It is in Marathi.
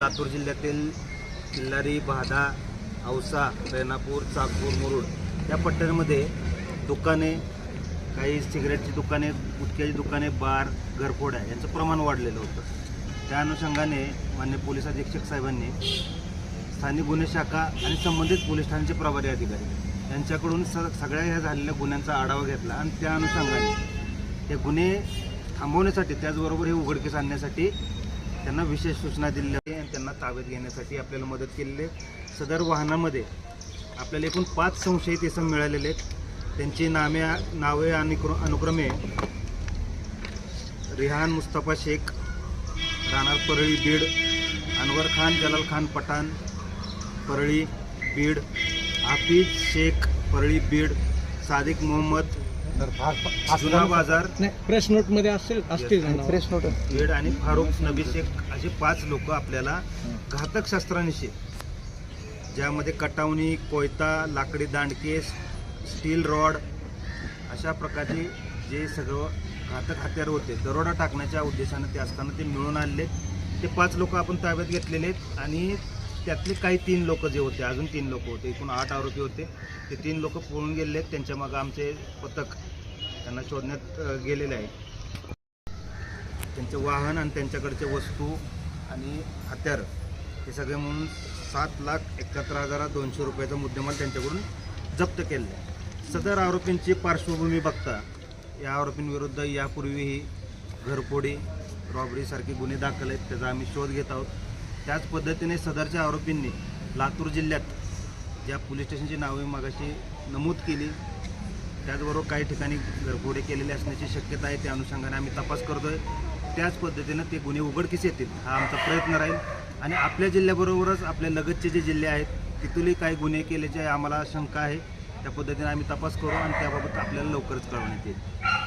लातूर जिल्ह्यातील किल्लारी भादा औसा रेणापूर चाकूर मुरुड या पट्ट्यांमध्ये दुकाने काही सिगरेटची दुकाने गुटख्याची दुकाने बार घरफोड्या यांचं प्रमाण वाढलेलं होतं. त्या अनुषंगाने मान्य पोलीस अधीक्षक साहेबांनी स्थानिक गुन्हे शाखा आणि संबंधित पोलीस ठाण्याचे प्रभारी अधिकारी यांच्याकडून स सगळ्या ह्या झालेल्या गुन्ह्यांचा आढावा घेतला आणि त्या अनुषंगाने हे गुन्हे थांबवण्यासाठी त्याचबरोबर हे उघडकीस आणण्यासाठी त्यांना विशेष सूचना दिल्या आहे आणि त्यांना ताब्यात घेण्यासाठी आपल्याला मदत केलेली आहे. सदर वाहनामध्ये आपल्याला एकूण पाच संशयित इसम मिळालेले आहेत. त्यांची नामे नावे आणि अनुक्रमे रिहान मुस्तफा शेख राणार परळी बीड अनवर खान जलाल खान पठाण परळी बीड हाफिज शेख परळी बीड सादिक मोहम्मद जुना बाजार. नाही प्रेस नोटमध्ये असेल असतील ना नावं. फ्रेश नोट बीड आणि फारुख नबी शेख असे पाच लोक आपल्याला घातक शस्त्रांशी ज्यामध्ये कटावणी कोयता लाकडी दांडके स्टील रॉड अशा प्रकारचे जे सगळं घातक हत्यार होते दरोडा टाकण्याच्या उद्देशाने ते असताना ते मिळून आणले. ते पाच लोक आपण ताब्यात घेतलेले आहेत आणि त्यातले काही तीन लोक जे होते अजून तीन लोक होते. एकूण आठ आरोपी होते. ते तीन लोक पळून गेलेले आहेत. त्यांच्या मागं आमचे पथक त्यांना शोधण्यात गेलेले आहे त्यांचे वाहन आणि त्यांच्याकडचे वस्तू आणि हत्यार हे सगळे म्हणून सात लाख एकाहत्तर हजार दोनशे रुपयाचा मुद्देमाल त्यांच्याकडून जप्त केले आहे. सदर आरोपींची पार्श्वभूमी बघता या आरोपींविरुद्ध यापूर्वीही घरफोडी रॉबरीसारखे गुन्हे दाखल आहेत. त्याचा आम्ही शोध घेत आहोत. त्याच पद्धतीने सदरच्या आरोपींनी लातूर जिल्ह्यात ज्या पोलीस स्टेशनची नावे मागाशी नमूद केली त्याचबरोबर काही ठिकाणी घरफोडे केलेले असण्याची शक्यता आहे त्या अनुषंगाने आम्ही तपास करतो आहे त्याच पद्धतीनं ते गुन्हे उघडकीस येतील हा आमचा प्रयत्न राहील. आणि आपल्या जिल्ह्याबरोबरच आपल्या लगतचे जे जिल्हे आहेत तिथूनही काही गुन्हे केल्याचे आम्हाला शंका आहे. त्या पद्धतीने आम्ही तपास करू आणि त्याबाबत आपल्याला लवकरच कळवण्यात येईल.